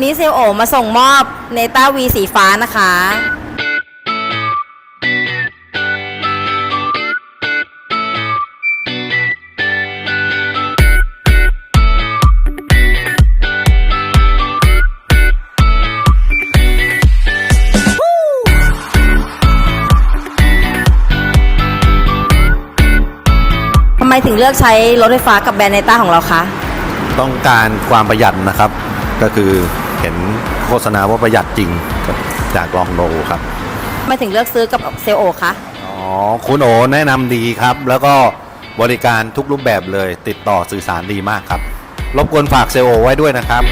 วันนี้เซลโอมาส่งมอบเนต้าวีสีฟ้านะคะ ทำไมถึงเลือกใช้รถไฟฟ้ากับแบรนด์เนต้าของเราคะ ต้องการความประหยัดนะครับ ก็คือ เห็นโฆษณาว่าประหยัดจริงก็อยากลองดูครับทำไมถึงเลือกซื้อกับเซลโอคะอ๋อคุณโอแนะนำดีครับ แล้วก็บริการทุกรูปแบบเลยติดต่อสื่อสารดีมากครับ รบกวนฝากเซลล์โอไว้ด้วยนะครับ